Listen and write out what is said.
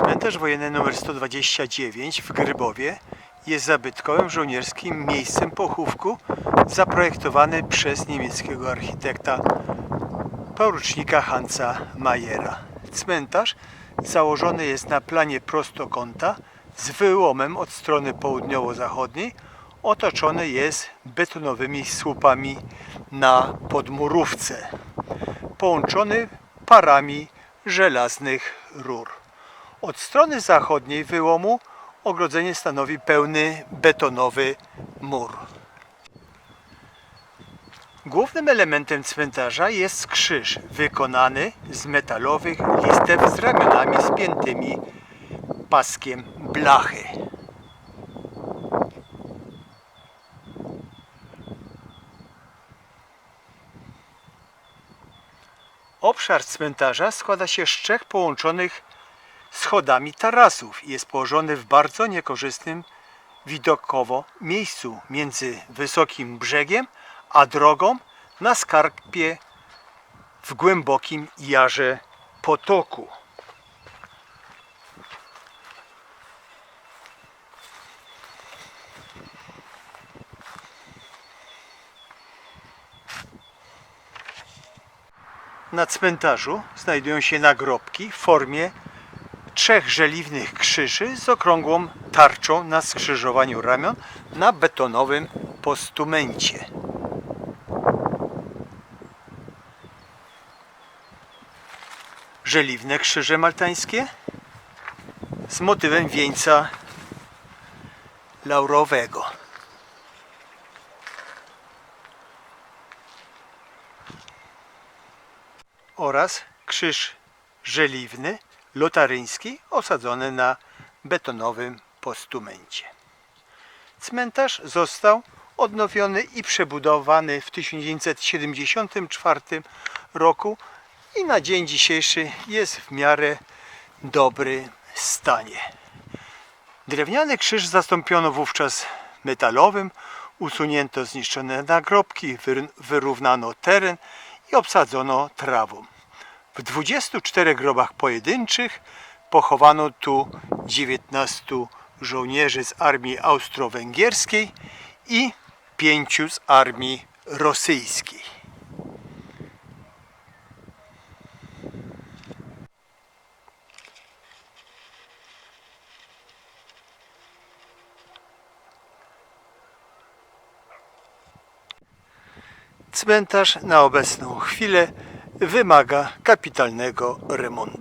Cmentarz wojenny nr 129 w Grybowie jest zabytkowym żołnierskim miejscem pochówku zaprojektowany przez niemieckiego architekta porucznika Hansa Mayera. Cmentarz założony jest na planie prostokąta z wyłomem od strony południowo-zachodniej. Otoczony jest betonowymi słupami na podmurówce. Połączony parami żelaznych rur. Od strony zachodniej wyłomu ogrodzenie stanowi pełny betonowy mur. Głównym elementem cmentarza jest krzyż wykonany z metalowych listew z ramionami spiętymi paskiem blachy. Obszar cmentarza składa się z trzech połączonych schodami tarasów i jest położony w bardzo niekorzystnym widokowo miejscu między wysokim brzegiem a drogą na skarpie w głębokim jarze potoku. Na cmentarzu znajdują się nagrobki w formie trzech żeliwnych krzyży z okrągłą tarczą na skrzyżowaniu ramion na betonowym postumencie. Żeliwne krzyże maltańskie z motywem wieńca laurowego. oraz krzyż żeliwny lotaryński osadzony na betonowym postumencie. Cmentarz został odnowiony i przebudowany w 1974 roku i na dzień dzisiejszy jest w miarę dobry stanie. Drewniany krzyż zastąpiono wówczas metalowym, usunięto zniszczone nagrobki, wyr- wyrównano teren i obsadzono trawą. W 24 grobach pojedynczych pochowano tu 19 żołnierzy z armii austro-węgierskiej i 5 z armii rosyjskiej. Cmentarz na obecną chwilę wymaga kapitalnego remontu.